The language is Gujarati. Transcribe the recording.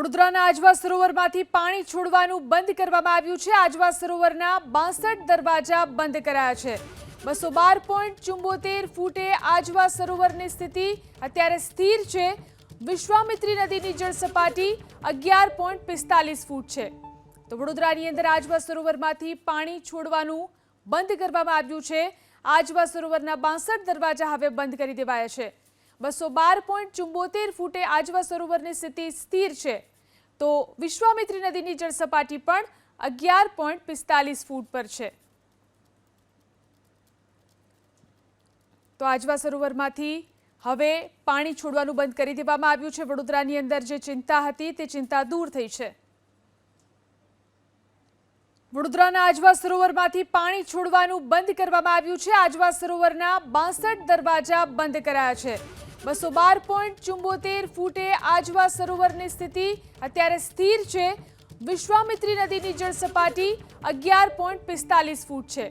વડોદરાના આજવા સરોવરમાંથી પાણી છોડવાનું બંધ કરવામાં આવ્યું છે. આજવા સરોવરના બાસઠ દરવાજા બંધ કરાયા છે. બસો બાર પોઈન્ટ ચુંબોતેર ફૂટે આજવા સરોવરની સ્થિતિ અત્યારે સ્થિર છે. વિશ્વામિત્રી નદીની જળ સપાટી અગિયાર પોઈન્ટ પિસ્તાલીસ ફૂટ છે. તો વડોદરાની અંદર આજવા સરોવરમાંથી પાણી છોડવાનું બંધ કરવામાં આવ્યું છે. આજવા સરોવરના બાસઠ દરવાજા હવે બંધ કરી દેવાયા છે. બસો બાર પોઈન્ટ ચુંબોતેર ફૂટે આજવા સરોવરની સ્થિતિ સ્થિર છે. તો વિશ્વામિત્રી નદીની જળ સપાટી પણ અગિયાર પોઈન્ટ પિસ્તાલીસ ફૂટ પર છે. તો આજવા સરોવરમાંથી હવે પાણી છોડવાનું બંધ કરી દેવામાં આવ્યું છે. વડોદરાની અંદર જે ચિંતા હતી તે ચિંતા દૂર થઈ છે. વડોદરાના આજવા સરોવરમાંથી પાણી છોડવાનું બંધ કરવામાં આવ્યું છે. આજવા સરોવરના બાસઠ દરવાજા બંધ કરાયા છે. બસો બાર પોઈન્ટ ચુંબોતેર ફૂટે આજવા સરોવરની સ્થિતિ અત્યારે સ્થિર છે. વિશ્વામિત્રી નદીની જળ સપાટી અગિયાર પોઈન્ટ પિસ્તાલીસ ફૂટ છે.